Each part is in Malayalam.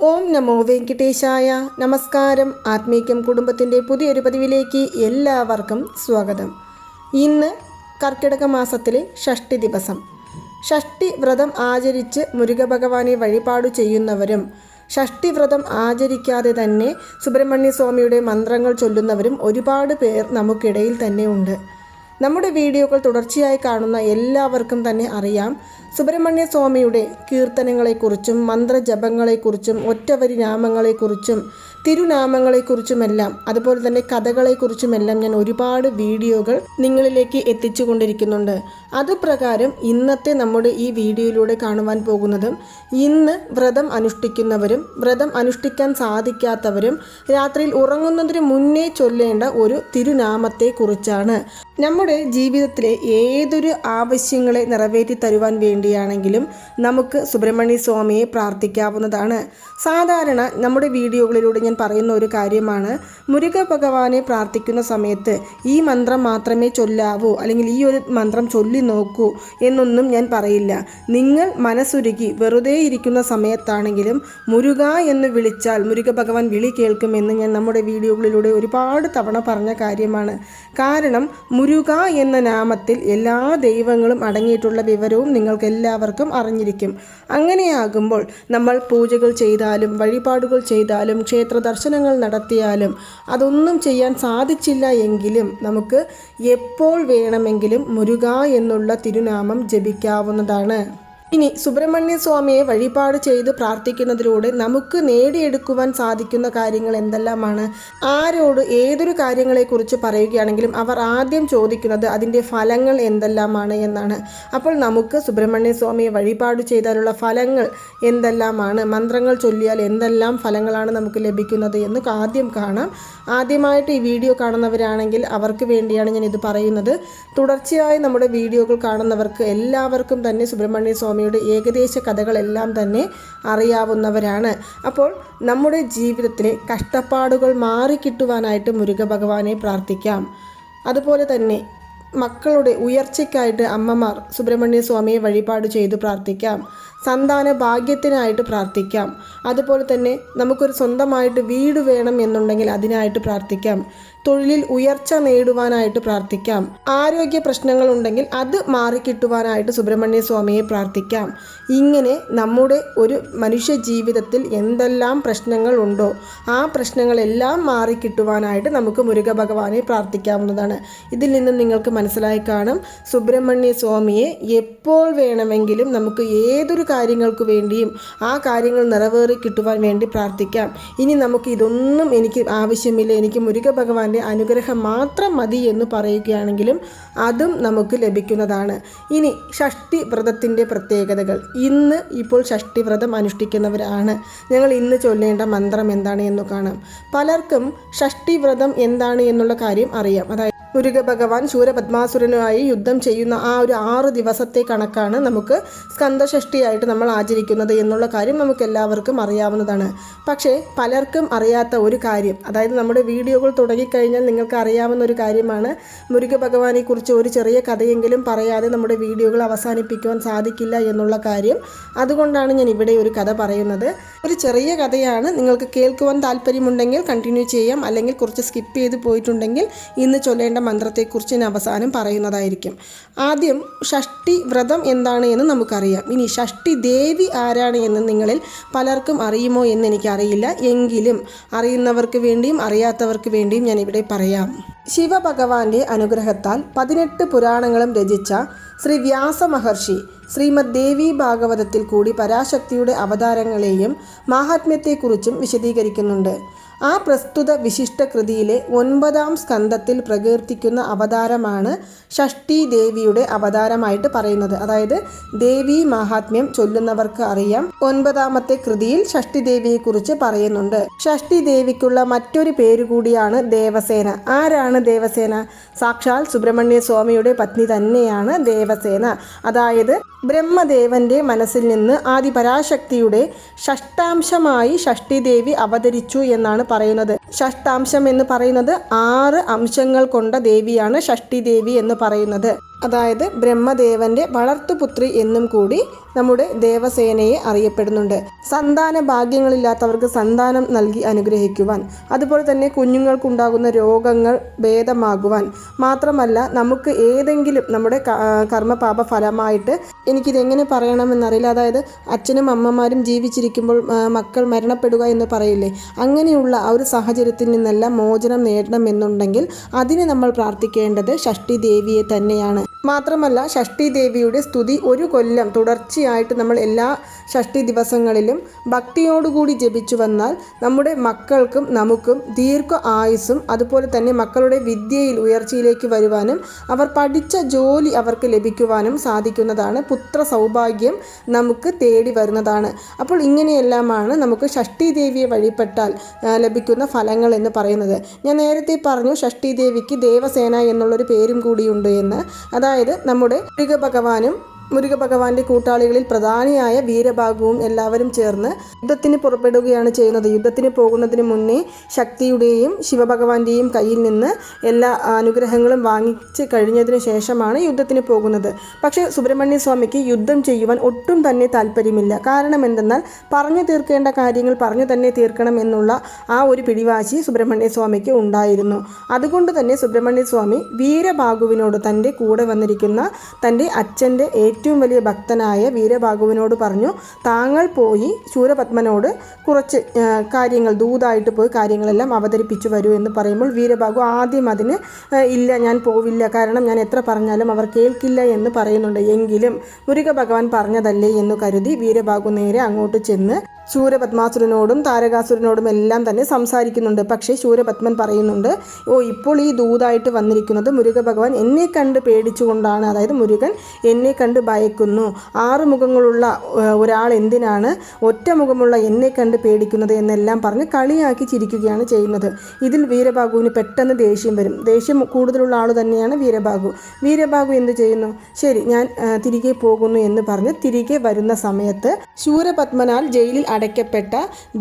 ഓം നമോ വെങ്കിട്ടേശായ. നമസ്കാരം. ആത്മീക്യം കുടുംബത്തിന്റെ പുതിയൊരു പതിവിലേക്ക് എല്ലാവർക്കും സ്വാഗതം. ഇന്ന് കർക്കിടക മാസത്തിലെ ഷഷ്ടി ദിവസം. ഷഷ്ടി വ്രതം ആചരിച്ച് മുരുക ഭഗവാനെ വഴിപാട് ചെയ്യുന്നവരും ഷഷ്ടി വ്രതം ആചരിക്കാതെ തന്നെ സുബ്രഹ്മണ്യ സ്വാമിയുടെ മന്ത്രങ്ങൾ ചൊല്ലുന്നവരും ഒരുപാട് പേർ നമുക്കിടയിൽ തന്നെ ഉണ്ട്. നമ്മുടെ വീഡിയോകൾ തുടർച്ചയായി കാണുന്ന എല്ലാവർക്കും തന്നെ അറിയാം. സുബ്രഹ്മണ്യ സ്വാമിയുടെ കീർത്തനങ്ങളെക്കുറിച്ചും മന്ത്രജപങ്ങളെക്കുറിച്ചും ഒറ്റവരി നാമങ്ങളെക്കുറിച്ചും തിരുനാമങ്ങളെക്കുറിച്ചുമെല്ലാം അതുപോലെ തന്നെ കഥകളെക്കുറിച്ചുമെല്ലാം ഞാൻ ഒരുപാട് വീഡിയോകൾ നിങ്ങളിലേക്ക് എത്തിച്ചു കൊണ്ടിരിക്കുന്നുണ്ട് അതുപ്രകാരം ഇന്നത്തെ നമ്മുടെ ഈ വീഡിയോയിലൂടെ കാണുവാൻ പോകുന്നതും ഇന്ന് വ്രതം അനുഷ്ഠിക്കുന്നവരും വ്രതം അനുഷ്ഠിക്കാൻ സാധിക്കാത്തവരും രാത്രിയിൽ ഉറങ്ങുന്നതിന് മുന്നേ ചൊല്ലേണ്ട ഒരു തിരുനാമത്തെക്കുറിച്ചാണ്. നമ്മുടെ ജീവിതത്തിലെ ഏതൊരു ആവശ്യങ്ങളെ നിറവേറ്റി തരുവാൻ വേണ്ടിയാണെങ്കിലും നമുക്ക് സുബ്രഹ്മണ്യ സ്വാമിയെ പ്രാർത്ഥിക്കാവുന്നതാണ്. സാധാരണ നമ്മുടെ വീഡിയോകളിലൂടെ ഞാൻ പറയുന്ന ഒരു കാര്യമാണ് മുരുക ഭഗവാനെ പ്രാർത്ഥിക്കുന്ന സമയത്ത് ഈ മന്ത്രം മാത്രമേ ചൊല്ലാവൂ അല്ലെങ്കിൽ ഈ ഒരു മന്ത്രം ചൊല്ലി നോക്കൂ എന്നൊന്നും ഞാൻ പറയില്ല. നിങ്ങൾ മനസ്സുരുകി വെറുതെ ഇരിക്കുന്ന സമയത്താണെങ്കിലും മുരുക എന്ന് വിളിച്ചാൽ മുരുക ഭഗവാൻ വിളി കേൾക്കുമെന്ന് ഞാൻ നമ്മുടെ വീഡിയോകളിലൂടെ ഒരുപാട് തവണ പറഞ്ഞ കാര്യമാണ്. കാരണം മുരുക എന്ന നാമത്തിൽ എല്ലാ ദൈവങ്ങളും അടങ്ങിയിട്ടുള്ള വിവരവും നിങ്ങൾക്ക് എല്ലാവർക്കും അറിഞ്ഞിരിക്കും. അങ്ങനെയാകുമ്പോൾ നമ്മൾ പൂജകൾ ചെയ്താലും വഴിപാടുകൾ ചെയ്താലും ക്ഷേത്ര ദർശനങ്ങൾ നടത്തിയാലും അതൊന്നും ചെയ്യാൻ സാധിച്ചില്ല എങ്കിലും നമുക്ക് എപ്പോൾ വേണമെങ്കിലും മുരുക എന്നുള്ള തിരുനാമം ജപിക്കാവുന്നതാണ്. ഇനി സുബ്രഹ്മണ്യ സ്വാമിയെ വഴിപാട് ചെയ്ത് പ്രാർത്ഥിക്കുന്നതിലൂടെ നമുക്ക് നേടിയെടുക്കുവാൻ സാധിക്കുന്ന കാര്യങ്ങൾ എന്തെല്ലാമാണ്? ആരോട് ഏതൊരു കാര്യങ്ങളെക്കുറിച്ച് പറയുകയാണെങ്കിലും അവർ ആദ്യം ചോദിക്കുന്നത് അതിന്റെ ഫലങ്ങൾ എന്തെല്ലാമാണ് എന്നാണ്. അപ്പോൾ നമുക്ക് സുബ്രഹ്മണ്യ സ്വാമിയെ വഴിപാട് ചെയ്താലുള്ള ഫലങ്ങൾ എന്തെല്ലാമാണ്? മന്ത്രങ്ങൾ ചൊല്ലിയാൽ എന്തെല്ലാം ഫലങ്ങളാണ് നമുക്ക് ലഭിക്കുന്നത് എന്ന് ആദ്യം കാണാം. ആദ്യമായിട്ട് ഈ വീഡിയോ കാണുന്നവരാണെങ്കിൽ അവർക്ക് വേണ്ടിയാണ് ഞാൻ ഇത് പറയുന്നത്. തുടർച്ചയായി നമ്മുടെ വീഡിയോകൾ കാണുന്നവർക്ക് എല്ലാവർക്കും തന്നെ സുബ്രഹ്മണ്യ സ്വാമിയുടെ ഏകദേശ കഥകളെല്ലാം തന്നെ അറിയാവുന്നവരാണ്. അപ്പോൾ നമ്മുടെ ജീവിതത്തിലെ കഷ്ടപ്പാടുകൾ മാറിക്കിട്ടുവാനായിട്ട് മുരുക ഭഗവാനെ പ്രാർത്ഥിക്കാം. അതുപോലെ തന്നെ മക്കളുടെ ഉയർച്ചയ്ക്കായിട്ട് അമ്മമാർ സുബ്രഹ്മണ്യ സ്വാമിയെ വഴിപാട് ചെയ്ത് പ്രാർത്ഥിക്കാം. സന്താന ഭാഗ്യത്തിനായിട്ട് പ്രാർത്ഥിക്കാം. അതുപോലെ തന്നെ നമുക്കൊരു സ്വന്തമായിട്ട് വീട് വേണം എന്നുണ്ടെങ്കിൽ അതിനായിട്ട് പ്രാർത്ഥിക്കാം. തൊഴിലിൽ ഉയർച്ച നേടുവാനായിട്ട് പ്രാർത്ഥിക്കാം. ആരോഗ്യ പ്രശ്നങ്ങൾ ഉണ്ടെങ്കിൽ അത് മാറിക്കിട്ടുവാനായിട്ട് സുബ്രഹ്മണ്യ സ്വാമിയെ പ്രാർത്ഥിക്കാം. ഇങ്ങനെ നമ്മുടെ ഒരു മനുഷ്യ ജീവിതത്തിൽ എന്തെല്ലാം പ്രശ്നങ്ങൾ ഉണ്ടോ ആ പ്രശ്നങ്ങളെല്ലാം മാറിക്കിട്ടുവാനായിട്ട് നമുക്ക് മുരുക ഭഗവാനെ പ്രാർത്ഥിക്കാവുന്നതാണ്. ഇതിൽ നിന്ന് നിങ്ങൾക്ക് മനസ്സിലായി കാണും സുബ്രഹ്മണ്യ സ്വാമിയെ എപ്പോൾ വേണമെങ്കിലും നമുക്ക് ഏതൊരു കാര്യങ്ങൾക്ക് വേണ്ടിയും ആ കാര്യങ്ങൾ നിറവേറി കിട്ടുവാൻ വേണ്ടി പ്രാർത്ഥിക്കാം. ഇനി നമുക്ക് ഇതൊന്നും എനിക്ക് ആവശ്യമില്ല. എനിക്ക് മുരുക ഭഗവാന്റെ അനുഗ്രഹം മാത്രം മതി എന്ന് പറയുകയാണെങ്കിലും അതും നമുക്ക് ലഭിക്കുന്നതാണ്. ഇനി ഷഷ്ടി വ്രതത്തിന്റെ പ്രത്യേകതകൾ. ഇന്ന് ഇപ്പോൾ ഷഷ്ടി വ്രതം അനുഷ്ഠിക്കുന്നവരാണ്. ഞങ്ങൾ ഇന്ന് ചൊല്ലേണ്ട മന്ത്രം എന്താണ് എന്ന് കാണാം. പലർക്കും ഷഷ്ടി വ്രതം എന്താണ് എന്നുള്ള കാര്യം അറിയാം. അതായത് മുരുക ഭഗവാൻ ശൂരപത്മാസുരനുമായി യുദ്ധം ചെയ്യുന്ന ആ ഒരു ആറ് ദിവസത്തെ കണക്കാണ് നമുക്ക് സ്കന്ദഷഷ്ടിയായിട്ട് നമ്മൾ ആചരിക്കുന്നത് എന്നുള്ള കാര്യം നമുക്ക് എല്ലാവർക്കും അറിയാവുന്നതാണ്. പക്ഷേ പലർക്കും അറിയാത്ത ഒരു കാര്യം അതായത് നമ്മുടെ വീഡിയോകൾ തുടങ്ങിക്കഴിഞ്ഞാൽ നിങ്ങൾക്ക് അറിയാവുന്ന ഒരു കാര്യമാണ് മുരുക ഭഗവാനെക്കുറിച്ച് ഒരു ചെറിയ കഥയെങ്കിലും പറയാതെ നമ്മുടെ വീഡിയോകൾ അവസാനിപ്പിക്കുവാൻ സാധിക്കില്ല എന്നുള്ള കാര്യം. അതുകൊണ്ടാണ് ഞാൻ ഇവിടെ ഒരു കഥ പറയുന്നത്. ഒരു ചെറിയ കഥയാണ് നിങ്ങൾക്ക് കേൾക്കുവാൻ താല്പര്യമുണ്ടെങ്കിൽ കണ്ടിന്യൂ ചെയ്യാം അല്ലെങ്കിൽ കുറച്ച് സ്കിപ്പ് ചെയ്ത് പോയിട്ടുണ്ടെങ്കിൽ ഇന്ന് ചൊല്ലേണ്ട മന്ത്രത്തെക്കുറിച്ച് ഞാൻ അവസാനം പറയുന്നതായിരിക്കും. ആദ്യം ഷഷ്ടി വ്രതം എന്താണ് എന്ന് നമുക്കറിയാം. ഇനി ഷഷ്ടി ദേവി ആരാണ് എന്ന് നിങ്ങളിൽ പലർക്കും അറിയുമോ എന്ന് എനിക്കറിയില്ല. എങ്കിലും അറിയുന്നവർക്ക് വേണ്ടിയും അറിയാത്തവർക്ക് വേണ്ടിയും ഞാൻ ഇവിടെ പറയാം. ശിവഭഗവാന്റെ അനുഗ്രഹത്താൽ പതിനെട്ട് പുരാണങ്ങളും രചിച്ച ശ്രീ വ്യാസ മഹർഷി ശ്രീമദ് ദേവി ഭാഗവതത്തിൽ കൂടി പരാശക്തിയുടെ അവതാരങ്ങളെയും മാഹാത്മ്യത്തെക്കുറിച്ചും വിശദീകരിക്കുന്നുണ്ട്. ആ പ്രസ്തുത വിശിഷ്ട കൃതിയിലെ ഒൻപതാം സ്കന്ധത്തിൽ പ്രകീർത്തിക്കുന്ന അവതാരമാണ് ഷഷ്ടി ദേവിയുടെ അവതാരമായിട്ട് പറയുന്നത്. അതായത് ദേവി മാഹാത്മ്യം ചൊല്ലുന്നവർക്ക് അറിയാം. ഒൻപതാമത്തെ കൃതിയിൽ ഷഷ്ടി ദേവിയെക്കുറിച്ച് പറയുന്നുണ്ട്. ഷഷ്ടി ദേവിക്കുള്ള മറ്റൊരു പേര് കൂടിയാണ് ദേവസേന. ആരാണ് ദേവസേന? സാക്ഷാൽ സുബ്രഹ്മണ്യ സ്വാമിയുടെ പത്നി തന്നെയാണ് ദേവസേന. അതായത് ബ്രഹ്മദേവന്റെ മനസ്സിൽ നിന്ന് ആദിപരാശക്തിയുടെ ഷഷ്ടാംശമായി ഷഷ്ടിദേവി അവതരിച്ചു എന്നാണ് പറയുന്നത്. ഷഷ്ടാംശം എന്ന് പറയുന്നത് ആറ് അംശങ്ങൾ കൊണ്ട ദേവിയാണ് ഷഷ്ടിദേവി എന്ന് പറയുന്നത്. അതായത് ബ്രഹ്മദേവന്റെ വളർത്തുപുത്രി എന്നും കൂടി നമ്മുടെ ദേവസേനയെ അറിയപ്പെടുന്നുണ്ട്. സന്താന ഭാഗ്യങ്ങളില്ലാത്തവർക്ക് സന്താനം നൽകി അനുഗ്രഹിക്കുവാൻ അതുപോലെ തന്നെ കുഞ്ഞുങ്ങൾക്കുണ്ടാകുന്ന രോഗങ്ങൾ ഭേദമാകുവാൻ മാത്രമല്ല നമുക്ക് ഏതെങ്കിലും നമ്മുടെ കർമ്മപാപ ഫലമായിട്ട് എനിക്കിതെങ്ങനെ പറയണമെന്നറിയില്ല. അതായത് അച്ഛനും അമ്മമാരും ജീവിച്ചിരിക്കുമ്പോൾ മക്കൾ മരണപ്പെടുക എന്ന് പറയില്ലേ? അങ്ങനെയുള്ള ആ ഒരു സാഹചര്യത്തിൽ നിന്നെല്ലാം മോചനം നേടണമെന്നുണ്ടെങ്കിൽ അതിന് നമ്മൾ പ്രാർത്ഥിക്കേണ്ടത് ഷഷ്ടി ദേവിയെ തന്നെയാണ്. മാത്രമല്ല ഷഷ്ടി ദേവിയുടെ സ്തുതി ഒരു കൊല്ലം തുടർച്ചയായിട്ട് നമ്മൾ എല്ലാ ഷഷ്ടി ദിവസങ്ങളിലും ഭക്തിയോടുകൂടി ജപിച്ചു വന്നാൽ നമ്മുടെ മക്കൾക്കും നമുക്കും ദീർഘ ആയുസ്സും അതുപോലെ തന്നെ മക്കളുടെ വിദ്യയിൽ ഉയർച്ചയിലേക്ക് വരുവാനും അവർ പഠിച്ച ജോലി അവർക്ക് ലഭിക്കുവാനും സാധിക്കുന്നതാണ് പുത്ര സൗഭാഗ്യം നമുക്ക് തേടി വരുന്നതാണ്. അപ്പോൾ ഇങ്ങനെയെല്ലാമാണ് നമുക്ക് ഷഷ്ടി ദേവിയെ വഴിപ്പെട്ടാൽ ലഭിക്കുന്ന ഫലങ്ങൾ എന്ന് പറയുന്നത്. ഞാൻ നേരത്തെ പറഞ്ഞു ഷഷ്ടി ദേവിക്ക് ദേവസേന എന്നുള്ളൊരു പേരും കൂടിയുണ്ട് എന്ന്. അതായത് നമ്മുടെ മുരുകഭഗവാനും മുരുകഭഗവാന്റെ കൂട്ടാളികളിൽ പ്രധാനിയായ വീരഭാഗവും എല്ലാവരും ചേർന്ന് യുദ്ധത്തിന് പുറപ്പെടുകയാണ് ചെയ്യുന്നത്. യുദ്ധത്തിന് പോകുന്നതിന് മുന്നേ ശക്തിയുടെയും ശിവഭഗവാന്റെയും കയ്യിൽ നിന്ന് എല്ലാ അനുഗ്രഹങ്ങളും വാങ്ങിച്ച് കഴിഞ്ഞതിന് ശേഷമാണ് യുദ്ധത്തിന് പോകുന്നത്. പക്ഷേ സുബ്രഹ്മണ്യ സ്വാമിക്ക് യുദ്ധം ചെയ്യുവാൻ ഒട്ടും തന്നെ താല്പര്യമില്ല. കാരണം എന്തെന്നാൽ പറഞ്ഞു തീർക്കേണ്ട കാര്യങ്ങൾ പറഞ്ഞു തന്നെ തീർക്കണം എന്നുള്ള ആ ഒരു പിടിവാശി സുബ്രഹ്മണ്യ സ്വാമിക്ക് ഉണ്ടായിരുന്നു. അതുകൊണ്ട് തന്നെ സുബ്രഹ്മണ്യ സ്വാമി വീരഭാഗുവിനോട് തന്റെ കൂടെ വന്നിരിക്കുന്ന തന്റെ അച്ഛന്റെ ഏറ്റവും വലിയ ഭക്തനായ വീരബാഗുവിനോട് പറഞ്ഞു താങ്കൾ പോയി ശൂരപത്മനോട് കുറച്ച് കാര്യങ്ങൾ ദൂതായിട്ട് പോയി കാര്യങ്ങളെല്ലാം അവതരിപ്പിച്ചു വരൂ എന്ന് പറയുമ്പോൾ വീരഭാഗു ആദ്യം അതിന് ഇല്ല ഞാൻ പോവില്ല കാരണം ഞാൻ എത്ര പറഞ്ഞാലും അവർ കേൾക്കില്ല എന്ന് പറയുന്നുണ്ട്. എങ്കിലും മുരുക ഭഗവാൻ പറഞ്ഞതല്ലേ എന്ന് കരുതി വീരഭാഗു നേരെ അങ്ങോട്ട് ചെന്ന് ശൂരപത്മാസുരനോടും താരകാസുരനോടും എല്ലാം തന്നെ സംസാരിക്കുന്നുണ്ട്. പക്ഷേ ശൂരപത്മൻ പറയുന്നുണ്ട് ഓ ഇപ്പോൾ ഈ ദൂതായിട്ട് വന്നിരിക്കുന്നത് മുരുക ഭഗവാൻ എന്നെ കണ്ട് പേടിച്ചുകൊണ്ടാണ്. അതായത് മുരുകൻ എന്നെ കണ്ട് ഭയക്കുന്നു. ആറ് മുഖങ്ങളുള്ള ഒരാൾ എന്തിനാണ് ഒറ്റ മുഖമുള്ള എന്നെ കണ്ട് പേടിക്കുന്നത് എന്നെല്ലാം പറഞ്ഞ് കളിയാക്കി ചിരിക്കുകയാണ് ചെയ്യുന്നത്. ഇതിൽ വീരബാഗുവിന് പെട്ടെന്ന് ദേഷ്യം വരും. ദേഷ്യം കൂടുതലുള്ള ആൾ തന്നെയാണ് വീരബാഗു വീരബാഗു എന്ത് ചെയ്യുന്നു? ശരി ഞാൻ തിരികെ പോകുന്നു എന്ന് പറഞ്ഞ് തിരികെ വരുന്ന സമയത്ത് ശൂരപത്മനാൽ ജയിലിൽ അടയ്ക്കപ്പെട്ട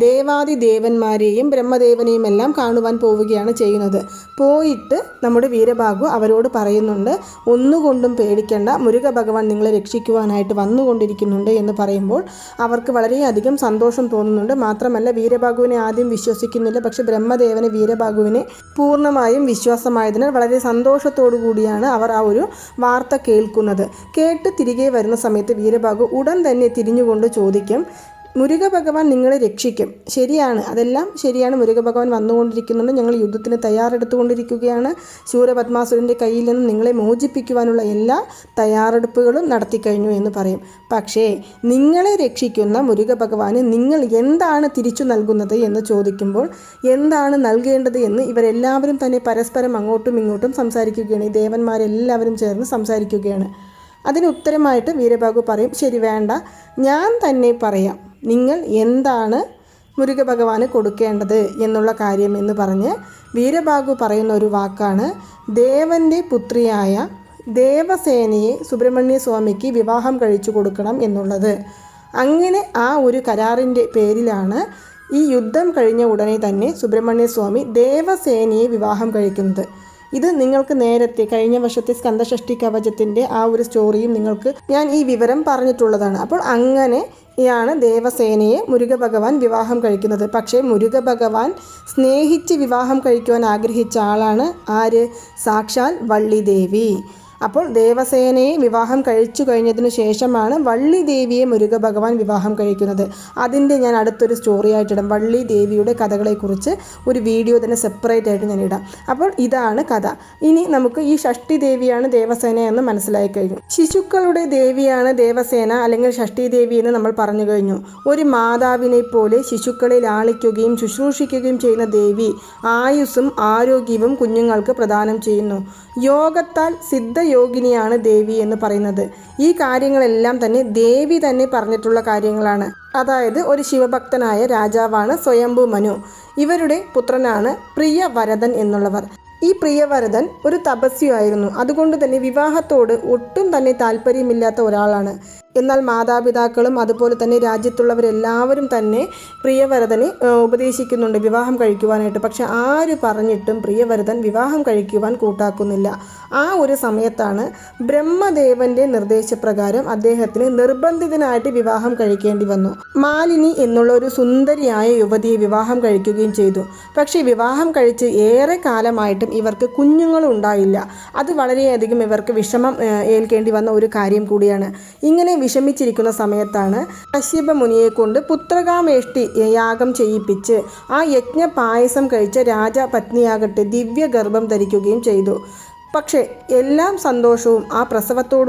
ദേവാദി ദേവന്മാരെയും ബ്രഹ്മദേവനെയും എല്ലാം കാണുവാൻ പോവുകയാണ് ചെയ്യുന്നത്. പോയിട്ട് നമ്മുടെ വീരഭാഗു അവരോട് പറയുന്നുണ്ട് ഒന്നുകൊണ്ടും പേടിക്കേണ്ട. മുരുക ഭഗവാൻ നിങ്ങളെ രക്ഷിക്കുവാനായിട്ട് വന്നുകൊണ്ടിരിക്കുന്നുണ്ട് എന്ന് പറയുമ്പോൾ അവർക്ക് വളരെയധികം സന്തോഷം തോന്നുന്നുണ്ട്. മാത്രമല്ല വീരഭാഗുവിനെ ആദ്യം വിശ്വസിക്കുന്നില്ല. പക്ഷെ ബ്രഹ്മദേവന് വീരഭാഗുവിനെ പൂർണമായും വിശ്വാസമായതിനാൽ വളരെ സന്തോഷത്തോടു കൂടിയാണ് അവർ ആ ഒരു വാർത്ത കേൾക്കുന്നത്. കേട്ട് തിരികെ വരുന്ന സമയത്ത് വീരഭാഗു ഉടൻ തന്നെ തിരിഞ്ഞുകൊണ്ട് ചോദിക്കും മുരുക ഭഗവാൻ നിങ്ങളെ രക്ഷിക്കും. ശരിയാണ്. അതെല്ലാം ശരിയാണ്. മുരുക ഭഗവാൻ വന്നുകൊണ്ടിരിക്കുന്നുണ്ട് ഞങ്ങൾ യുദ്ധത്തിന് തയ്യാറെടുത്തുകൊണ്ടിരിക്കുകയാണ്. ശൂരപത്മാസുരന്റെ കയ്യിൽ നിന്നും നിങ്ങളെ മോചിപ്പിക്കുവാനുള്ള എല്ലാ തയ്യാറെടുപ്പുകളും നടത്തിക്കഴിഞ്ഞു എന്ന് പറയും. പക്ഷേ നിങ്ങളെ രക്ഷിക്കുന്ന മുരുക ഭഗവാന് നിങ്ങൾ എന്താണ് തിരിച്ചു നൽകുന്നത് എന്ന് ചോദിക്കുമ്പോൾ എന്താണ് നൽകേണ്ടത് എന്ന് ഇവരെല്ലാവരും തന്നെ പരസ്പരം അങ്ങോട്ടും ഇങ്ങോട്ടും സംസാരിക്കുകയാണ്. ഈ ദേവന്മാരെല്ലാവരും ചേർന്ന് സംസാരിക്കുകയാണ്. അതിന് ഉത്തരമായിട്ട് വീരബാഗു പറയും ശരി വേണ്ട. ഞാൻ തന്നെ പറയാം. നിങ്ങൾ എന്താണ് മുരുക ഭഗവാന് കൊടുക്കേണ്ടത് എന്നുള്ള കാര്യം എന്ന് പറഞ്ഞ് വീരബാഗു പറയുന്ന ഒരു വാക്കാണ് ദേവന്റെ പുത്രിയായ ദേവസേനയെ സുബ്രഹ്മണ്യ സ്വാമിക്ക് വിവാഹം കഴിച്ചു കൊടുക്കണം എന്നുള്ളത്. അങ്ങനെ ആ ഒരു കരാറിന്റെ പേരിലാണ് ഈ യുദ്ധം കഴിഞ്ഞ ഉടനെ തന്നെ സുബ്രഹ്മണ്യ സ്വാമി ദേവസേനയെ വിവാഹം കഴിക്കുന്നത്. ഇത് നിങ്ങൾക്ക് നേരത്തെ കഴിഞ്ഞ വർഷത്തെ സ്കന്ദഷഷ്ടി കവചത്തിന്റെ ആ ഒരു സ്റ്റോറിയും നിങ്ങൾക്ക് ഞാൻ ഈ വിവരം പറഞ്ഞിട്ടുള്ളതാണ്. അപ്പോൾ അങ്ങനെ യാണ് ദേവസേനയെ മുരുക ഭഗവാൻ വിവാഹം കഴിക്കുന്നത്. പക്ഷേ മുരുക ഭഗവാൻ സ്നേഹിച്ച് വിവാഹം കഴിക്കുവാൻ ആഗ്രഹിച്ച ആളാണ് ആര്? സാക്ഷാൽ വള്ളി ദേവി അപ്പോൾ ദേവസേനയെ വിവാഹം കഴിച്ചു കഴിഞ്ഞതിനു ശേഷമാണ് വള്ളി ദേവിയെ മുരുക ഭഗവാൻ വിവാഹം കഴിക്കുന്നത്. അതിന്റെ ഞാൻ അടുത്തൊരു സ്റ്റോറി ആയിട്ടിടാം. വള്ളി ദേവിയുടെ കഥകളെക്കുറിച്ച് ഒരു വീഡിയോ തന്നെ സെപ്പറേറ്റ് ആയിട്ട് ഞാൻ ഇടാം. അപ്പോൾ ഇതാണ് കഥ. ഇനി നമുക്ക് ഈ ഷഷ്ടി ദേവിയാണ് ദേവസേന എന്ന് മനസ്സിലായി കഴിഞ്ഞു. ശിശുക്കളുടെ ദേവിയാണ് ദേവസേന അല്ലെങ്കിൽ ഷഷ്ടി ദേവി എന്ന് നമ്മൾ പറഞ്ഞു കഴിഞ്ഞു. ഒരു മാതാവിനെ പോലെ ശിശുക്കളെ ലാളിക്കുകയും ശുശ്രൂഷിക്കുകയും ചെയ്യുന്ന ദേവി ആയുസ്സും ആരോഗ്യവും കുഞ്ഞുങ്ങൾക്ക് പ്രദാനം ചെയ്യുന്നു. യോഗത്താൽ സിദ്ധയോഗിനിയാണ് ദേവി എന്ന് പറയുന്നത്. ഈ കാര്യങ്ങളെല്ലാം തന്നെ ദേവി തന്നെ പറഞ്ഞിട്ടുള്ള കാര്യങ്ങളാണ്. അതായത് ഒരു ശിവഭക്തനായ രാജാവാണ് സ്വയംഭു മനു. ഇവരുടെ പുത്രനാണ് പ്രിയ പ്രിയവരദൻ എന്നുള്ളവർ. ഈ പ്രിയവരദൻ ഒരു തപസ്വിയായിരുന്നു. അതുകൊണ്ട് തന്നെ വിവാഹത്തോട് ഒട്ടും തന്നെ താല്പര്യമില്ലാത്ത ഒരാളാണ്. എന്നാൽ മാതാപിതാക്കളും അതുപോലെ തന്നെ രാജ്യത്തുള്ളവരെല്ലാവരും തന്നെ പ്രിയവരതന് ഉപദേശിക്കുന്നുണ്ട് വിവാഹം കഴിക്കുവാനായിട്ട്. പക്ഷെ ആര് പറഞ്ഞിട്ടും പ്രിയവരതൻ വിവാഹം കഴിക്കുവാൻ കൂട്ടാക്കുന്നില്ല. ആ ഒരു സമയത്താണ് ബ്രഹ്മദേവന്റെ നിർദ്ദേശപ്രകാരം അദ്ദേഹത്തിന് നിർബന്ധിതനായിട്ട് വിവാഹം കഴിക്കേണ്ടി വന്നു. മാലിനി എന്നുള്ള ഒരു സുന്ദരിയായ യുവതിയെ വിവാഹം കഴിക്കുകയും ചെയ്തു. പക്ഷേ വിവാഹം കഴിച്ച് ഏറെ കാലമായിട്ടും ഇവർക്ക് കുഞ്ഞുങ്ങൾ ഉണ്ടായില്ല. അത് വളരെയധികം ഇവർക്ക് വിഷമം ഏൽക്കേണ്ടി വന്ന ഒരു കാര്യം കൂടിയാണ്. ഇങ്ങനെ വിഷമിച്ചിരിക്കുന്ന സമയത്താണ് കശ്യപ മുനിയെ കൊണ്ട് പുത്രകാമേഷ്ടി യാഗം ചെയ്യിപ്പിച്ച് ആ യജ്ഞ പായസം കഴിച്ച രാജപത്നിയാകട്ടെ ദിവ്യഗർഭം ധരിക്കുകയും ചെയ്തു. പക്ഷേ എല്ലാം സന്തോഷവും ആ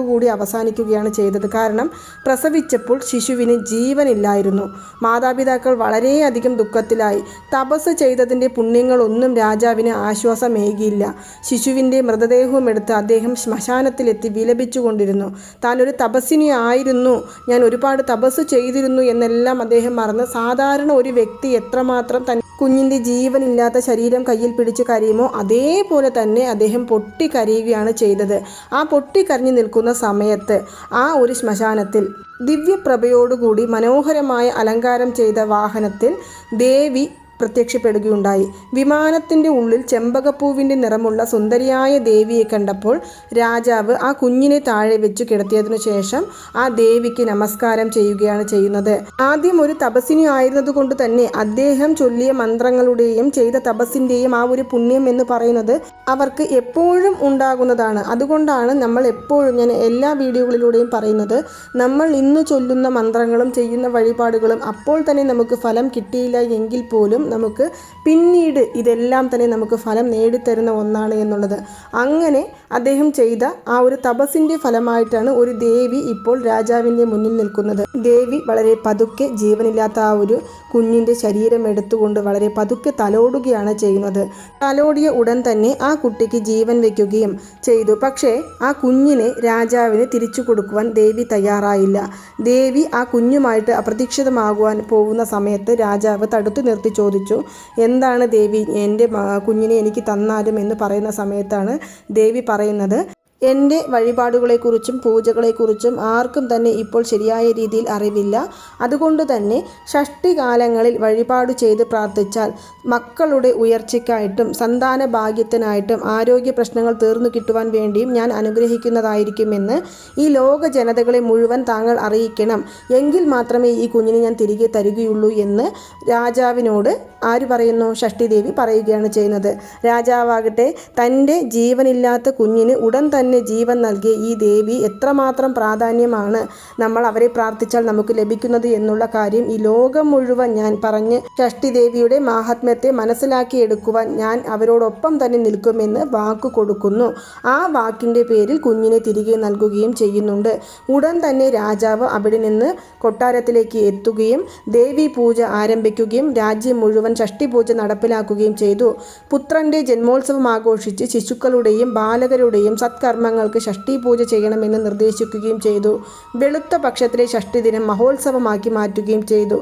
കൂടി അവസാനിക്കുകയാണ് ചെയ്തത്. കാരണം പ്രസവിച്ചപ്പോൾ ശിശുവിന് ജീവനില്ലായിരുന്നു. മാതാപിതാക്കൾ വളരെയധികം ദുഃഖത്തിലായി. തപസ് ചെയ്തതിന്റെ പുണ്യങ്ങളൊന്നും രാജാവിന് ആശ്വാസമേകിയില്ല. ശിശുവിന്റെ മൃതദേഹവും എടുത്ത് അദ്ദേഹം ശ്മശാനത്തിലെത്തി വിലപിച്ചുകൊണ്ടിരുന്നു. താനൊരു തപസ്സിനി ആയിരുന്നു ഞാൻ ഒരുപാട് തപസ് ചെയ്തിരുന്നു എന്നെല്ലാം അദ്ദേഹം മറന്ന് സാധാരണ ഒരു വ്യക്തി എത്രമാത്രം തൻ കുഞ്ഞിന്റെ ജീവനില്ലാത്ത ശരീരം കയ്യിൽ പിടിച്ച് കരയുമോ? അതേപോലെ തന്നെ അദ്ദേഹം പൊട്ടിക്കരയുകയാണ് ചെയ്തത്. ആ പൊട്ടിക്കരഞ്ഞു നിൽക്കുന്ന സമയത്ത് ആ ഒരു ശ്മശാനത്തിൽ ദിവ്യപ്രഭയോടുകൂടി മനോഹരമായ അലങ്കാരം ചെയ്ത വാഹനത്തിൽ ദേവി പ്രത്യക്ഷപ്പെടുകയുണ്ടായി. വിമാനത്തിന്റെ ഉള്ളിൽ ചെമ്പകപ്പൂവിന്റെ നിറമുള്ള സുന്ദരിയായ ദേവിയെ കണ്ടപ്പോൾ രാജാവ് ആ കുഞ്ഞിനെ താഴെ വെച്ചു കിടത്തിയതിനു ശേഷം ആ ദേവിക്ക് നമസ്കാരം ചെയ്യുകയാണ് ചെയ്യുന്നത്. ആദ്യം ഒരു തപസ്സിനി ആയിരുന്നതുകൊണ്ട് തന്നെ അദ്ദേഹം ചൊല്ലിയ മന്ത്രങ്ങളുടെയും ചെയ്ത തപസ്സിന്റെയും ആ ഒരു പുണ്യം എന്ന് പറയുന്നത് അവർക്ക് എപ്പോഴും ഉണ്ടാകുന്നതാണ്. അതുകൊണ്ടാണ് നമ്മൾ എപ്പോഴും ഞാൻ എല്ലാ വീഡിയോകളിലൂടെയും പറയുന്നത് നമ്മൾ ഇന്ന് ചൊല്ലുന്ന മന്ത്രങ്ങളും ചെയ്യുന്ന വഴിപാടുകളും അപ്പോൾ തന്നെ നമുക്ക് ഫലം കിട്ടിയില്ല എങ്കിൽ പോലും നമുക്ക് പിന്നീട് ഇതെല്ലാം തന്നെ നമുക്ക് ഫലം നേടിത്തരുന്ന ഒന്നാണ് എന്നുള്ളത്. അങ്ങനെ അദ്ദേഹം ചെയ്ത ആ ഒരു തപസ്സിന്റെ ഫലമായിട്ടാണ് ഒരു ദേവി ഇപ്പോൾ രാജാവിന്റെ മുന്നിൽ നിൽക്കുന്നത്. ദേവി വളരെ പതുക്കെ ജീവനില്ലാത്ത ആ ഒരു കുഞ്ഞിന്റെ ശരീരം എടുത്തുകൊണ്ട് വളരെ പതുക്കെ തലോടുകയാണ് ചെയ്യുന്നത്. തലോടിയ ഉടൻ തന്നെ ആ കുട്ടിക്ക് ജീവൻ വയ്ക്കുകയും ചെയ്തു. പക്ഷേ ആ കുഞ്ഞിനെ രാജാവിന് തിരിച്ചു കൊടുക്കുവാൻ ദേവി തയ്യാറായില്ല. ദേവി ആ കുഞ്ഞുമായിട്ട് അപ്രതീക്ഷിതമാകുവാൻ പോകുന്ന സമയത്ത് രാജാവ് തടുത്തു നിർത്തി ചോദിച്ചു എന്താണ് ദേവി എന്റെ കുഞ്ഞിനെ എനിക്ക് തന്നാലും? എന്ന് പറയുന്ന സമയത്താണ് ദേവി പറയുന്നത് എന്റെ വഴിപാടുകളെക്കുറിച്ചും പൂജകളെക്കുറിച്ചും ആർക്കും തന്നെ ഇപ്പോൾ ശരിയായ രീതിയിൽ അറിവില്ല. അതുകൊണ്ട് തന്നെ ഷഷ്ടികാലങ്ങളിൽ വഴിപാട് ചെയ്ത് പ്രാർത്ഥിച്ചാൽ മക്കളുടെ ഉയർച്ചയ്ക്കായിട്ടും സന്താന ഭാഗ്യത്തിനായിട്ടും ആരോഗ്യ പ്രശ്നങ്ങൾ തീർന്നു കിട്ടുവാൻ വേണ്ടിയും ഞാൻ അനുഗ്രഹിക്കുന്നതായിരിക്കുമെന്ന് ഈ ലോക ജനതകളെ മുഴുവൻ താങ്കൾ അറിയിക്കണം. എങ്കിൽ മാത്രമേ ഈ കുഞ്ഞിനെ ഞാൻ തിരികെ തരികയുള്ളൂ എന്ന് രാജാവിനോട് ആര് പറയുന്നു? ഷഷ്ടിദേവി പറയുകയാണ് ചെയ്യുന്നത്. രാജാവാകട്ടെ തന്റെ ജീവനില്ലാത്ത കുഞ്ഞിന് ഉടൻ തന്നെ ജീവൻ നൽകിയ ഈ ദേവി എത്രമാത്രം പ്രാധാന്യമാണ് നമ്മൾ അവരെ പ്രാർത്ഥിച്ചാൽ നമുക്ക് ലഭിക്കുന്നത് എന്നുള്ള കാര്യം ഈ ലോകം മുഴുവൻ ഞാൻ പറഞ്ഞ് ഷഷ്ടി ദേവിയുടെ മാഹാത്മ്യത്തെ മനസ്സിലാക്കിയെടുക്കുവാൻ ഞാൻ അവരോടൊപ്പം തന്നെ നിൽക്കുമെന്ന് വാക്കു കൊടുക്കുന്നു. ആ വാക്കിന്റെ പേരിൽ കുഞ്ഞിനെ തിരികെ നൽകുകയും ചെയ്യുന്നുണ്ട്. ഉടൻ തന്നെ രാജാവ് അവിടെ നിന്ന് കൊട്ടാരത്തിലേക്ക് എത്തുകയും ദേവി പൂജ ആരംഭിക്കുകയും രാജ്യം മുഴുവൻ ഷഷ്ടി പൂജ നടപ്പിലാക്കുകയും ചെയ്തു. പുത്രന്റെ ജന്മോത്സവം ആഘോഷിച്ച് ശിശുക്കളുടെയും ബാലകരുടെയും സത്കർമ്മങ്ങൾക്ക് ഷഷ്ടി പൂജ ചെയ്യണമെന്ന് നിർദ്ദേശിക്കുകയും ചെയ്തു. വെളുത്ത പക്ഷത്തിലെ ഷഷ്ടി ദിനം മഹോത്സവമാക്കി മാറ്റുകയും ചെയ്തു.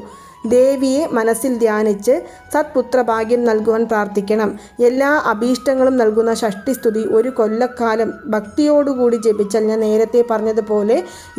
ദേവിയെ മനസ്സിൽ ധ്യാനിച്ച് സത്പുത്രഭാഗ്യം നൽകുവാൻ പ്രാർത്ഥിക്കണം. എല്ലാ അഭീഷ്ടങ്ങളും നൽകുന്ന ഷഷ്ടിസ്തുതി ഒരു കൊല്ലക്കാലം ഭക്തിയോടുകൂടി ജപിച്ചാൽ ഞാൻ നേരത്തെ പറഞ്ഞതുപോലെ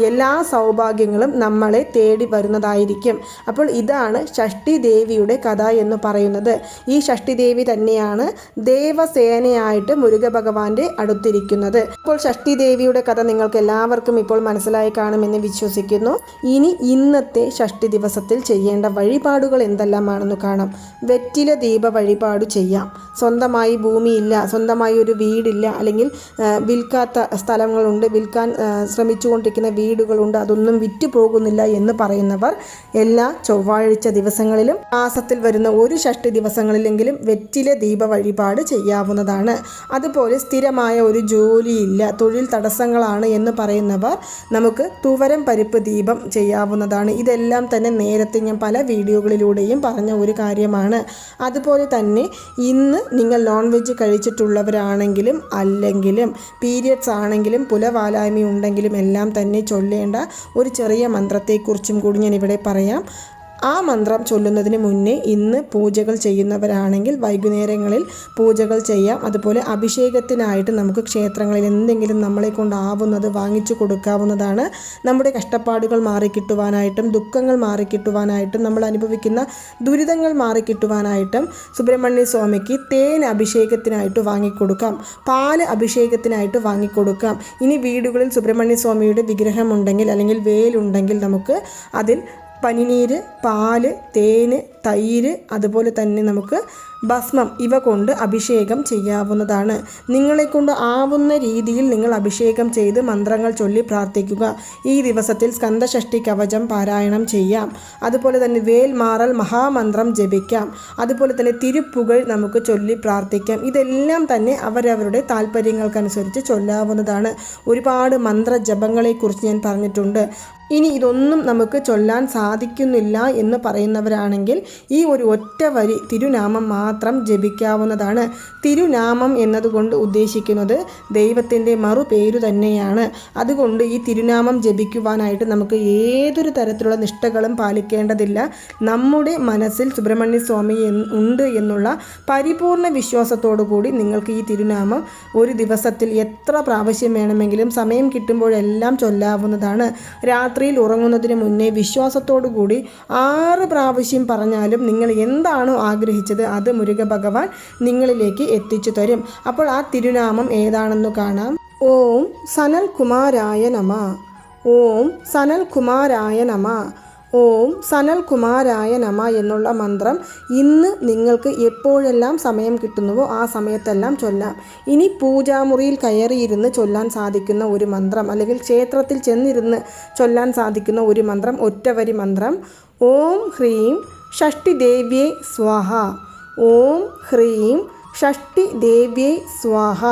എല്ലാ സൗഭാഗ്യങ്ങളും നമ്മളെ തേടി വരുന്നതായിരിക്കും. അപ്പോൾ ഇതാണ് ഷഷ്ടി ദേവിയുടെ കഥ എന്ന് പറയുന്നത്. ഈ ഷഷ്ടി ദേവി തന്നെയാണ് ദേവസേനയായിട്ട് മുരുക ഭഗവാന്റെ അടുത്തിരിക്കുന്നത്. അപ്പോൾ ഷഷ്ടി ദേവിയുടെ കഥ നിങ്ങൾക്ക് എല്ലാവർക്കും ഇപ്പോൾ മനസ്സിലായി കാണുമെന്ന് വിശ്വസിക്കുന്നു. ഇനി ഇന്നത്തെ ഷഷ്ടി ദിവസത്തിൽ ചെയ്യേണ്ട വഴിപാടുകൾ എന്തെല്ലാമാണെന്ന് കാണാം. വെറ്റില ദീപ വഴിപാട് ചെയ്യാം. സ്വന്തമായി ഭൂമിയില്ല സ്വന്തമായി ഒരു വീടില്ല അല്ലെങ്കിൽ വിൽക്കാത്ത സ്ഥലങ്ങളുണ്ട് വിൽക്കാൻ ശ്രമിച്ചുകൊണ്ടിരിക്കുന്ന വീടുകളുണ്ട് അതൊന്നും വിറ്റു പോകുന്നില്ല എന്ന് പറയുന്നവർ എല്ലാ ചൊവ്വാഴ്ച ദിവസങ്ങളിലും മാസത്തിൽ വരുന്ന ഒരു ഷഷ്ടി ദിവസങ്ങളിലെങ്കിലും വെറ്റില ദീപ വഴിപാട് ചെയ്യാവുന്നതാണ്. അതുപോലെ സ്ഥിരമായ ഒരു ജോലിയില്ല തൊഴിൽ തടസ്സങ്ങളാണ് എന്ന് പറയുന്നവർ നമുക്ക് തുവരം പരിപ്പ് ദീപം ചെയ്യാവുന്നതാണ്. ഇതെല്ലാം തന്നെ നേരത്തെ ഞാൻ പല വീഡിയോകളിലൂടെയും പറഞ്ഞ ഒരു കാര്യമാണ്. അതുപോലെ തന്നെ ഇന്ന് നിങ്ങൾ നോൺ വെജ് കഴിച്ചിട്ടുള്ളവരാണെങ്കിലും അല്ലെങ്കിലും പീരിയഡ്സ് ആണെങ്കിലും പുലവാലായ്മ ഉണ്ടെങ്കിലും എല്ലാം തന്നെ ചൊല്ലേണ്ട ഒരു ചെറിയ മന്ത്രത്തെക്കുറിച്ചും കൂടി ഞാൻ ഇവിടെ പറയാം. ആ മന്ത്രം ചൊല്ലുന്നതിന് മുന്നേ ഇന്ന് പൂജകൾ ചെയ്യുന്നവരാണെങ്കിൽ വൈകുന്നേരങ്ങളിൽ പൂജകൾ ചെയ്യാം. അതുപോലെ അഭിഷേകത്തിനായിട്ട് നമുക്ക് ക്ഷേത്രങ്ങളിൽ എന്തെങ്കിലും നമ്മളെ കൊണ്ടാവുന്നത് വാങ്ങിച്ചു കൊടുക്കാവുന്നതാണ്. നമ്മുടെ കഷ്ടപ്പാടുകൾ മാറിക്കിട്ടുവാനായിട്ടും ദുഃഖങ്ങൾ മാറിക്കിട്ടുവാനായിട്ടും നമ്മൾ അനുഭവിക്കുന്ന ദുരിതങ്ങൾ മാറിക്കിട്ടുവാനായിട്ടും സുബ്രഹ്മണ്യ സ്വാമിക്ക് തേൻ അഭിഷേകത്തിനായിട്ട് വാങ്ങിക്കൊടുക്കാം. പാൽ അഭിഷേകത്തിനായിട്ട് വാങ്ങിക്കൊടുക്കാം. ഇനി വീടുകളിൽ സുബ്രഹ്മണ്യ സ്വാമിയുടെ വിഗ്രഹമുണ്ടെങ്കിൽ അല്ലെങ്കിൽ വേലുണ്ടെങ്കിൽ നമുക്ക് അതിൽ പനിനീര് പാൽ തേന് തൈര് അതുപോലെ തന്നെ നമുക്ക് ഭസ്മം ഇവ കൊണ്ട് അഭിഷേകം ചെയ്യാവുന്നതാണ്. നിങ്ങളെ കൊണ്ട് ആവുന്ന രീതിയിൽ നിങ്ങൾ അഭിഷേകം ചെയ്ത് മന്ത്രങ്ങൾ ചൊല്ലി പ്രാർത്ഥിക്കുക. ഈ ദിവസത്തിൽ സ്കന്ദഷഷ്ടി കവചം പാരായണം ചെയ്യാം. അതുപോലെ തന്നെ വേൽമാറൽ മഹാമന്ത്രം ജപിക്കാം. അതുപോലെ തന്നെ തിരുപ്പുകൾ നമുക്ക് ചൊല്ലി പ്രാർത്ഥിക്കാം. ഇതെല്ലാം തന്നെ അവരവരുടെ താല്പര്യങ്ങൾക്കനുസരിച്ച് ചൊല്ലാവുന്നതാണ്. ഒരുപാട് മന്ത്രജപങ്ങളെക്കുറിച്ച് ഞാൻ പറഞ്ഞിട്ടുണ്ട്. ഇനി ഇതൊന്നും നമുക്ക് ചൊല്ലാൻ സാധിക്കുന്നില്ല എന്ന് പറയുന്നവരാണെങ്കിൽ ഈ ഒരു ഒറ്റ വരി തിരുനാമം മാത്രം ജപിക്കാവുന്നതാണ്. തിരുനാമം എന്നതുകൊണ്ട് ഉദ്ദേശിക്കുന്നത് ദൈവത്തിന്റെ മറുപേരു തന്നെയാണ്. അതുകൊണ്ട് ഈ തിരുനാമം ജപിക്കുവാനായിട്ട് നമുക്ക് ഏതൊരു തരത്തിലുള്ള നിഷ്ഠകളും പാലിക്കേണ്ടതില്ല. നമ്മുടെ മനസ്സിൽ സുബ്രഹ്മണ്യ സ്വാമി ഉണ്ട് എന്നുള്ള പരിപൂർണ വിശ്വാസത്തോടു കൂടി നിങ്ങൾക്ക് ഈ തിരുനാമം ഒരു ദിവസത്തിൽ എത്ര പ്രാവശ്യം വേണമെങ്കിലും സമയം കിട്ടുമ്പോഴെല്ലാം ചൊല്ലാവുന്നതാണ്. രാത്രിയിൽ ഉറങ്ങുന്നതിന് മുന്നേ കൂടി ആറ് പ്രാവശ്യം പറഞ്ഞാലും നിങ്ങൾ എന്താണോ ആഗ്രഹിച്ചത് അത് മുരുക ഭഗവാൻ നിങ്ങളിലേക്ക് എത്തിച്ചു തരും. അപ്പോൾ ആ തിരുനാമം ഏതാണെന്ന് കാണാം. ഓം സനൽ കുമാരായ നമ. ഓം സനൽ കുമാരായ നമ. ഓം സനൽ കുമാരായ നമ എന്നുള്ള മന്ത്രം ഇന്ന് നിങ്ങൾക്ക് എപ്പോഴെല്ലാം സമയം കിട്ടുന്നുവോ ആ സമയത്തെല്ലാം ചൊല്ലാം. ഇനി പൂജാമുറിയിൽ കയറിയിരുന്ന് ചൊല്ലാൻ സാധിക്കുന്ന ഒരു മന്ത്രം അല്ലെങ്കിൽ ക്ഷേത്രത്തിൽ ചെന്നിരുന്ന് ചൊല്ലാൻ സാധിക്കുന്ന ഒരു മന്ത്രം ഒറ്റവരി മന്ത്രം. ഓം ഹ്രീം ഷഷ്ടി ദേവ്യേ സ്വാഹ. ഓം ഹ്രീം ഷഷ്ടി ദേവ്യേ സ്വാഹ.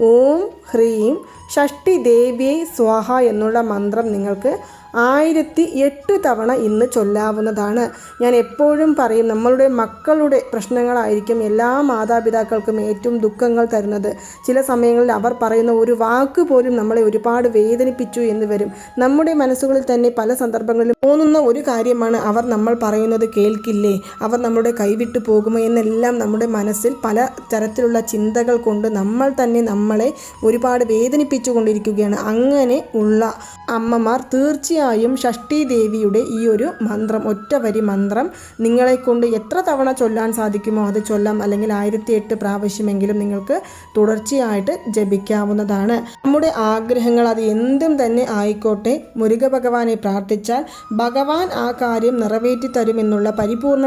ഓം ഹ്രീം ഷഷ്ടി ദേവ്യേ സ്വാഹ എന്നുള്ള മന്ത്രം നിങ്ങൾക്ക് ആയിരത്തി എട്ട് തവണ ഇന്ന് ചൊല്ലാവുന്നതാണ്. ഞാൻ എപ്പോഴും പറയും നമ്മളുടെ മക്കളുടെ പ്രശ്നങ്ങളായിരിക്കും എല്ലാ മാതാപിതാക്കൾക്കും ഏറ്റവും ദുഃഖങ്ങൾ തരുന്നത്. ചില സമയങ്ങളിൽ അവർ പറയുന്ന ഒരു വാക്ക് പോലും നമ്മളെ ഒരുപാട് വേദനിപ്പിച്ചു എന്ന് വരും. നമ്മുടെ മനസ്സുകളിൽ തന്നെ പല സന്ദർഭങ്ങളിലും തോന്നുന്ന ഒരു കാര്യമാണ് അവർ നമ്മൾ പറയുന്നത് കേൾക്കില്ലേ അവർ നമ്മുടെ കൈവിട്ടു പോകുമോ എന്നെല്ലാം നമ്മുടെ മനസ്സിൽ പല തരത്തിലുള്ള ചിന്തകൾ കൊണ്ട് നമ്മൾ തന്നെ നമ്മളെ ഒരുപാട് വേദനിപ്പിച്ചു കൊണ്ടിരിക്കുകയാണ്. അങ്ങനെ ഉള്ള അമ്മമാർ തീർച്ചയായും ഷഷ്ടി ദേവിയുടെ ഈ ഒരു മന്ത്രം ഒറ്റവരി മന്ത്രം നിങ്ങളെ കൊണ്ട് എത്ര തവണ ചൊല്ലാൻ സാധിക്കുമോ അത് ചൊല്ലാം. അല്ലെങ്കിൽ ആയിരത്തി എട്ട് പ്രാവശ്യമെങ്കിലും നിങ്ങൾക്ക് തുടർച്ചയായിട്ട് ജപിക്കാവുന്നതാണ്. നമ്മുടെ ആഗ്രഹങ്ങൾ അത് എന്തും തന്നെ ആയിക്കോട്ടെ. മുരുക ഭഗവാനെ പ്രാർത്ഥിച്ചാൽ ഭഗവാൻ ആ കാര്യം നിറവേറ്റി തരുമെന്നുള്ള പരിപൂർണ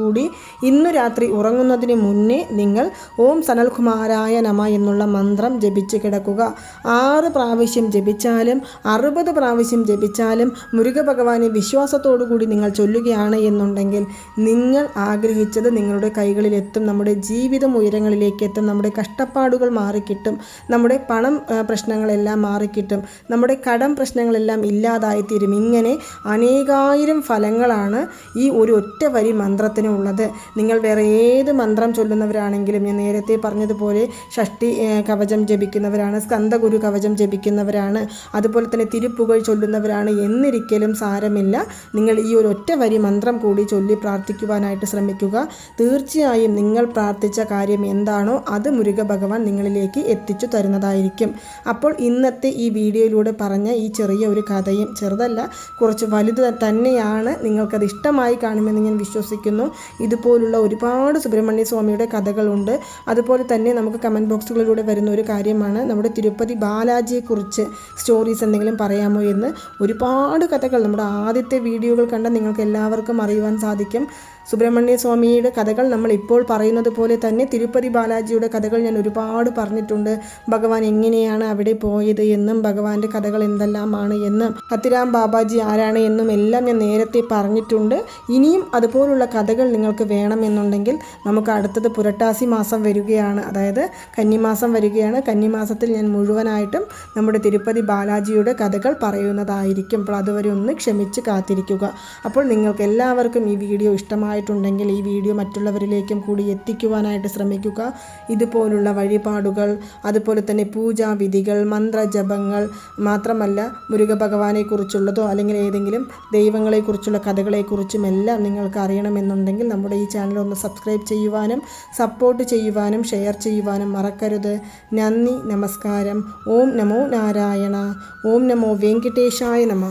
കൂടി ഇന്നു രാത്രി ഉറങ്ങുന്നതിന് മുന്നേ നിങ്ങൾ ഓം സനൽകുമാരായ നമ എന്നുള്ള മന്ത്രം ജപിച്ച് കിടക്കുക. ആറ് പ്രാവശ്യം ജപിച്ചാലും അറുപത് പ്രാവശ്യം ജപിച്ചാലും മുരുക ഭഗവാനെ വിശ്വാസത്തോടുകൂടി നിങ്ങൾ ചൊല്ലുകയാണ് എന്നുണ്ടെങ്കിൽ നിങ്ങൾ ആഗ്രഹിച്ചത് നിങ്ങളുടെ കൈകളിലെത്തും നമ്മുടെ ജീവിതം ഉയരങ്ങളിലേക്ക് എത്തും നമ്മുടെ കഷ്ടപ്പാടുകൾ മാറിക്കിട്ടും നമ്മുടെ പണം പ്രശ്നങ്ങളെല്ലാം മാറിക്കിട്ടും നമ്മുടെ കടം പ്രശ്നങ്ങളെല്ലാം ഇല്ലാതായിത്തീരും. ഇങ്ങനെ അനേകായിരം ഫലങ്ങളാണ് ഈ ഒരു ഒറ്റ വരി മന്ത്രത്തിനുള്ളത് നിങ്ങൾ വേറെ ഏത് മന്ത്രം ചൊല്ലുന്നവരാണെങ്കിലും ഞാൻ നേരത്തെ പറഞ്ഞതുപോലെ ഷഷ്ടി കവചം ജപിക്കുന്നവരാണ് സ്കന്ദഗുരു കവചം ജപിക്കുന്നവരാണ്. അതുപോലെ തന്നെ തിരുപ്പുകൾ ചൊല്ലുന്നവരാണ് എന്നിരിക്കലും സാരമില്ല. നിങ്ങൾ ഈ ഒരു ഒറ്റ വരി മന്ത്രം കൂടി ചൊല്ലി പ്രാർത്ഥിക്കുവാനായിട്ട് ശ്രമിക്കുക. തീർച്ചയായും നിങ്ങൾ പ്രാർത്ഥിച്ച കാര്യം എന്താണോ അത് മുരുക ഭഗവാൻ നിങ്ങളിലേക്ക് എത്തിച്ചു തരുന്നതായിരിക്കും. അപ്പോൾ ഇന്നത്തെ ഈ വീഡിയോയിലൂടെ പറഞ്ഞ ഈ ചെറിയ ഒരു കഥയും ചെറുതല്ല കുറച്ച് വലുത് തന്നെയാണ് നിങ്ങൾക്കത് ഇഷ്ടമായി കാണുമെന്ന് ഞാൻ വിശ്വസിക്കുന്നു. ഇതുപോലുള്ള ഒരുപാട് സുബ്രഹ്മണ്യ സ്വാമിയുടെ കഥകളുണ്ട്. അതുപോലെ തന്നെ നമുക്ക് കമന്റ് ബോക്സുകളിലൂടെ വരുന്ന ഒരു കാര്യമാണ് നമ്മുടെ തിരുപ്പതി ബാലാജിയെക്കുറിച്ച് സ്റ്റോറീസ് എന്തെങ്കിലും പറയാമോ എന്ന്. ഒരുപാട് കഥകൾ. നമ്മുടെ ആദ്യത്തെ വീഡിയോകൾ കണ്ട നിങ്ങൾക്ക് എല്ലാവർക്കും അറിയുവാൻ സാധിക്കും. സുബ്രഹ്മണ്യ സ്വാമിയുടെ കഥകൾ നമ്മൾ ഇപ്പോൾ പറയുന്നത് പോലെ തന്നെ തിരുപ്പതി ബാലാജിയുടെ കഥകൾ ഞാൻ ഒരുപാട് പറഞ്ഞിട്ടുണ്ട്. ഭഗവാൻ എങ്ങനെയാണ് അവിടെ പോയത് എന്നും ഭഗവാന്റെ കഥകൾ എന്തെല്ലാമാണ് എന്നും ഹത്തിരാം ബാബാജി ആരാണ് എന്നും എല്ലാം ഞാൻ നേരത്തെ പറഞ്ഞിട്ടുണ്ട്. ഇനിയും അതുപോലുള്ള കഥകൾ നിങ്ങൾക്ക് വേണമെന്നുണ്ടെങ്കിൽ നമുക്ക് അടുത്തത് പുരട്ടാസി മാസം വരികയാണ്. അതായത് കന്നിമാസം വരികയാണ്. കന്നിമാസത്തിൽ ഞാൻ മുഴുവനായിട്ടും നമ്മുടെ തിരുപ്പതി ബാലാജിയുടെ കഥകൾ പറയുന്നതായിരിക്കും. അപ്പോൾ അതുവരെ ഒന്ന് ക്ഷമിച്ച് കാത്തിരിക്കുക. അപ്പോൾ നിങ്ങൾക്ക് എല്ലാവർക്കും ഈ വീഡിയോ ഇഷ്ടമായി ഇഷ്ടമായിട്ടുണ്ടെങ്കിൽ ഈ വീഡിയോ മറ്റുള്ളവരിലേക്കും കൂടി എത്തിക്കുവാനായിട്ട് ശ്രമിക്കുക. ഇതുപോലുള്ള വഴിപാടുകൾ അതുപോലെ തന്നെ പൂജാവിധികൾ മന്ത്രജപങ്ങൾ മാത്രമല്ല മുരുക ഭഗവാനെക്കുറിച്ചുള്ളതോ അല്ലെങ്കിൽ ഏതെങ്കിലും ദൈവങ്ങളെക്കുറിച്ചുള്ള കഥകളെക്കുറിച്ചും എല്ലാം നിങ്ങൾക്ക് അറിയണമെന്നുണ്ടെങ്കിൽ നമ്മുടെ ഈ ചാനൽ ഒന്ന് സബ്സ്ക്രൈബ് ചെയ്യുവാനും സപ്പോർട്ട് ചെയ്യുവാനും ഷെയർ ചെയ്യുവാനും മറക്കരുത്. നന്ദി നമസ്കാരം. ഓം നമോ നാരായണ. ഓം നമോ വെങ്കിട്ടേശായ നമ.